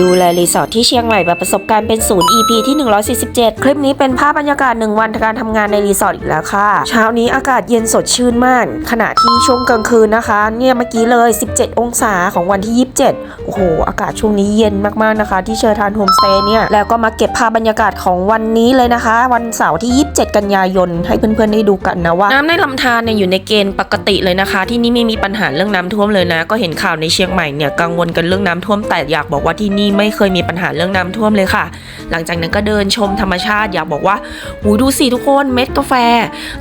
ดูแลรีสอร์ทที่เชียงใหม่แบบประสบการณ์เป็นศูนย์ EP ที่ 147 คลิปนี้เป็นภาพบรรยากาศหนึ่งวันการทำงานในรีสอร์ทอีกแล้วค่ะ เช้านี้อากาศเย็นสดชื่นมาก ขณะที่ช่วงกลางคืนนะคะ เนี่ยเมื่อกี้เลย 17 องศาของวันที่ 27 โอ้โห อากาศช่วงนี้เย็นมากๆนะคะ ที่เชอร์ทานโฮมสเตย์เนี่ย แล้วก็มาเก็บภาพบรรยากาศของวันนี้เลยนะคะ วันเสาร์ที่ 27 กันยายน ให้เพื่อนๆได้ดูกันนะว่า น้ำในลำธารเนี่ยอยู่ในเกณฑ์ปกติเลยนะคะ ที่นี่ไม่มีปัญหาเรื่องน้ำท่วมเลยนะ ก็เห็นข่าวในเชียงใหม่เนี่ยกังวลกันเรื่องน้ำท่วมแต่อยากบอกว่าที่นี่ไม่เคยมีปัญหาเรื่องน้ำท่วมเลยค่ะ หลังจากนั้นก็เดินชมธรรมชาติอยากบอกว่าหูดูสิทุกคนเม็ดกาแฟ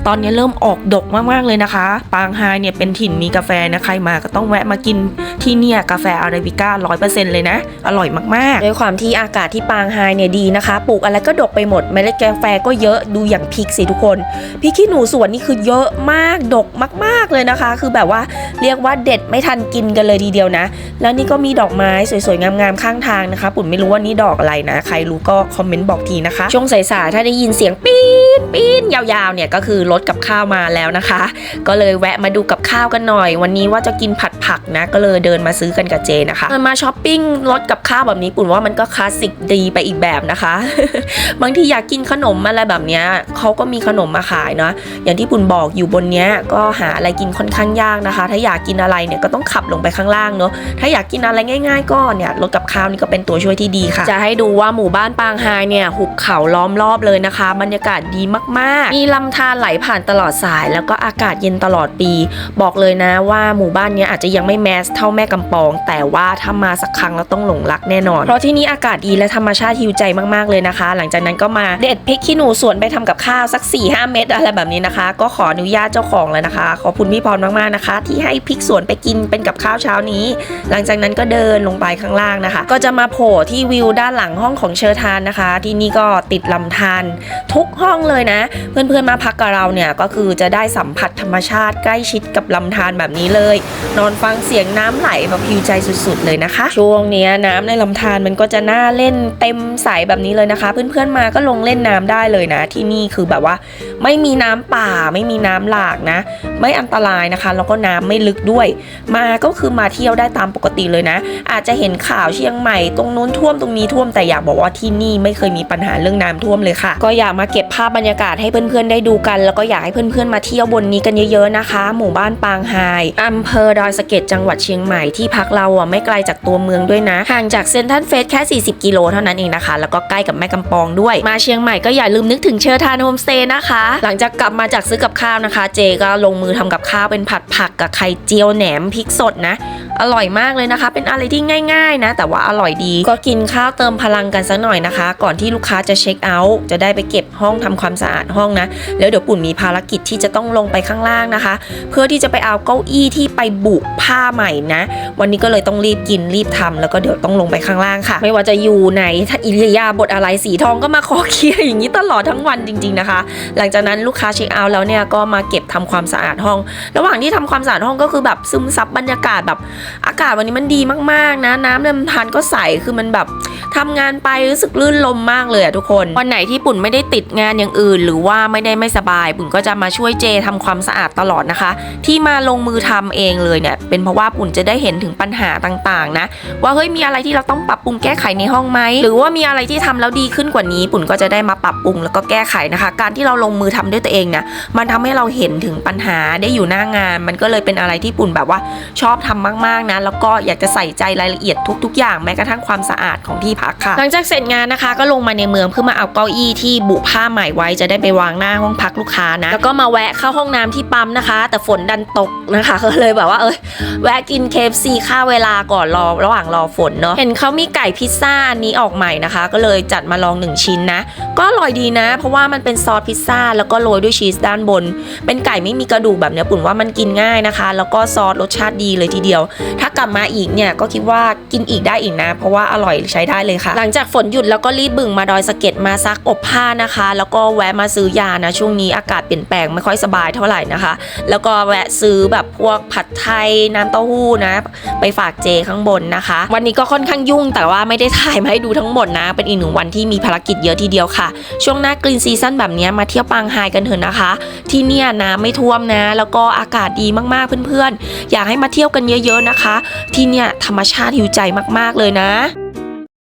ตอนนี้เริ่มออกดกมากๆเลยนะคะ ปางไฮเนี่ยเป็นถิ่นมีกาแฟนะใครมาก็ต้องแวะมากินที่เนี่ยกาแฟอาราบิก้าร้อยเปอร์เซ็นต์เลยนะ อร่อยมากๆด้วยความที่อากาศที่ปางไฮเนี่ยดีนะคะ ปลูกอะไรก็ดกไปหมดเมล็ดกาแฟก็เยอะดูอย่างพริกสิทุกคนพริกขี้หนูสวนนี่คือเยอะมากดกมาก ๆเลยนะคะ คือแบบว่าเรียกว่าเด็ดไม่ทันกินกันเลยทีเดียวนะ แล้วนี่ก็มีดอกไม้สวยๆงามๆข้างทางนะคะปุ่นไม่รู้ว่านี่ดอกอะไรนะ ใครรู้ก็คอมเมนต์บอกทีนะคะ ช่วงสายๆถ้าได้ยินเสียงปี๊ดปี๊ดยาวๆเนี่ยก็คือรถกับข้าวมาแล้วนะคะ ก็เลยแวะมาดูกับข้าวกันหน่อย วันนี้ว่าจะกินผัดผักนะ ก็เลยเดินมาซื้อกันกับเจนะคะเดินมาช้อปปิ้งรถกับข้าวแบบนี้ปุ่นว่ามันก็คลาสสิกดีไปอีกแบบนะคะ บางทีอยากกินขนมอะไรแบบเนี้ยเขาก็มีขนมมาขายเนาะอย่างที่ปุ่นบอกอยู่บนเนี้ยก็หาอะไรกินค่อนข้างยากนะคะ ถ้าอยากกินอะไรเนี่ยก็ต้องขับลงไปข้างล่างเนาะถ้าอยากกินอะไรง่าย ๆก็เนี่ยรถกับข้าวนี่ก็เป็นตัวช่วยที่ดีค่ะ จะให้ดูว่าหมู่บ้านปางไฮเนี่ยหุบเขาล้อมรอบเลยนะคะ บรรยากาศดีมากๆ มีลำธารไหลผ่านตลอดสาย แล้วก็อากาศเย็นตลอดปี บอกเลยนะว่าหมู่บ้านเนี้ยอาจจะยังไม่แมสเท่าแม่กำปอง แต่ว่าถ้ามาสักครั้งแล้วต้องหลงรักแน่นอน เพราะที่นี่อากาศดีและธรรมชาติฮิวใจมากๆเลยนะคะ หลังจากนั้นก็มาเด็ดพริกขี้หนูสวนไปทำกับข้าวสัก4ี่ห้าเม็ดอะไรแบบนี้นะคะ ก็ขออนุญาตเจ้าของแล้วนะคะ ขอบคุณพี่พรมากๆนะคะ ที่ให้พริกสวนไปกินเป็นกับข้าวเช้านี้ หลังจากนั้นก็เดินลงไปข้างล่างนะคะ ก็จะมาโผล่ที่วิวด้านหลังห้องของเชอร์ทานนะคะ ที่นี่ก็ติดลำธารทุกห้องเลยนะ เพื่อนๆมาพักกับเราเนี่ยก็คือจะได้สัมผัสธรรมชาติใกล้ชิดกับลำธารแบบนี้เลย นอนฟังเสียงน้ำไหลแบบพิวใจสุดๆเลยนะคะ ช่วงนี้น้ำในลำธารมันก็จะน่าเล่นเต็มใสแบบนี้เลยนะคะ เพื่อนๆมาก็ลงเล่นน้ำได้เลยนะ ที่นี่คือแบบว่า ไม่มีน้ำป่าไม่มีน้ำหลากนะ ไม่อันตรายนะคะ แล้วก็น้ำไม่ลึกด้วย มาก็คือมาเที่ยวได้ตามปกติเลยนะ อาจจะเห็นข่าวเชียงใหม่ตรงนู้นท่วมตรงนี้ท่วมแต่อยากบอกว่าที่นี่ไม่เคยมีปัญหาเรื่องน้ำท่วมเลยค่ะ ก็อยากมาเก็บภาพบรรยากาศให้เพื่อนๆได้ดูกัน แล้วก็อยากให้เพื่อนๆมาเที่ยวบนนี้กันเยอะๆนะคะ หมู่บ้านปางไฮอำเภอดอยสะเก็ดจังหวัดเชียงใหม่ที่พักเราอะไม่ไกลจากตัวเมืองด้วยนะห่างจากเซนทรัลเฟสแค่ 40 กิโลเท่านั้นเองนะคะ แล้วก็ใกล้กับแม่กำปองด้วย มาเชียงใหม่ก็อย่าลืมนึกถึงเชอร์ทานโฮมสเตย์นะคะ หลังจากกลับมาจากซื้อกับข้าวนะคะ เจก็ลงมือทำกับข้าวเป็นผัดผักกับไข่เจียวแหนมพริกสดนะ อร่อยมากเลยนะคะ เป็นอะไรที่ง่าย ๆ นะ แต่ว่าอร่อยดี ก็กินข้าวเติมพลังกันสักหน่อยนะคะ ก่อนที่ลูกค้าจะเช็คเอาท์จะได้ไปเก็บห้องทำความสะอาดห้องนะ แล้วเดี๋ยวปุ่นมีภารกิจที่จะต้องลงไปข้างล่างนะคะ เพื่อที่จะไปเอาเก้าอี้ที่ไปบุผ้าใหม่นะ วันนี้ก็เลยต้องรีบกินรีบทำแล้วก็เดี๋ยวต้องลงไปข้างล่างค่ะ ไม่ว่าจะอยู่ไหนถ้าอิริยาบถอะไรสีทองก็มาขอเคลียร์อย่างนี้ตลอดทั้งวันจริง ๆนะคะ หลังจากนั้นลูกค้าเช็คเอาท์แล้วเนี่ยก็มาเก็บทำความสะอาดห้อง ระหว่างที่ทำความสะอาดห้องก็คือแบบซึมซับบรรยากาศแบบอากาศวันนี้มันดีมากๆนะ น้ำนลำธารก็ใสคือมันแบบ ทำงานไปรู้สึกลื่นลมมากเลยอะทุกคนวันไหนที่ปุ่นไม่ได้ติดงานอย่างอื่น หรือว่าไม่ได้ไม่สบาย ปุ่นก็จะมาช่วยเจทำความสะอาดตลอดนะคะ ที่มาลงมือทำเองเลยเนี่ยเป็นเพราะว่าปุ่นจะได้เห็นถึงปัญหาต่างๆ นะ ว่าเฮ้ยมีอะไรที่เราต้องปรับปรุงแก้ไขในห้องไหมหรือว่ามีอะไรที่ทำแล้วดีขึ้นกว่านี้ ปุ่นก็จะได้มาปรับปรุงแล้วก็แก้ไขนะคะ การที่เราลงมือทำด้วยตัวเองเนี่ยมันทำให้เราเห็นถึงปัญหาได้อยู่หน้างาน มันก็เลยเป็นอะไรที่ปุ่นแบบว่าชอบทำมากๆนะแล้วก็อยากจะใส่ใจรายละเอียดทุก ๆ อย่างแม้กระทั่งความสะอาดของที่พักค่ะ หลังจากเสร็จงานนะคะ ก็ลงมาในเมืองเพื่อมาเอาเก้าอี้ที่บุผ้าใหม่ไว้จะได้ไปวางหน้าห้องพักลูกค้านะ แล้วก็มาแวะเข้าห้องน้ำที่ปั๊มนะคะ แต่ฝนดันตกนะคะก็เลยแบบว่าเอยแวะกินเคฟซีค่าเวลาก่อนรอระหว่างรอฝนเนาะเห็นเขามีไก่พิซซ่าอันนี้ออกใหม่นะคะ ก็เลยจัดมาลองหนึ่งชิ้นนะ ก็อร่อยดีนะ เพราะว่ามันเป็นซอสพิซซ่าแล้วก็โรยด้วยชีสด้านบน เป็นไก่ไม่มีกระดูกแบบเนี้ยปุ่นว่ามันกินง่ายนะคะ แล้วก็ซอสรสชาติดีเลยทีเดียว ถ้ากลับมาอีกเนี่ยก็คิดว่ากินอีกได้อีกนะ เพราะว่าอร่อยใช้ได้เลยค่ะ หลังจากฝนหยุดแล้วก็รีบบึ่งมาดอยสะเก็ดมาซักอบผ้านะคะ แล้วก็แวะมาซื้อยานะ ช่วงนี้อากาศเปลี่ยนแปลงไม่ค่อยสบายเท่าไหร่นะคะ แล้วก็แวะซื้อแบบพวกผัดไทยน้ำเต้าหู้นะ ไปฝากเจข้างบนนะคะ วันนี้ก็ค่อนข้างยุ่งแต่ว่าไม่ได้ถ่ายมาให้ดูทั้งหมดนะ เป็นอีกหนึ่งวันที่มีภารกิจเยอะทีเดียวค่ะ ช่วงหน้ากรีนซีซั่นแบบนี้มาเที่ยวปางไฮกันเถอะนะคะ ที่เนี่ยน้ำไม่ท่วมนะ แล้วก็อากาศดีมากๆเพื่อนๆ อยากให้มาเที่ยวกันเยอะๆนะคะ ที่เนี่ยธรรมชาติหิวใจมากๆเลยนะ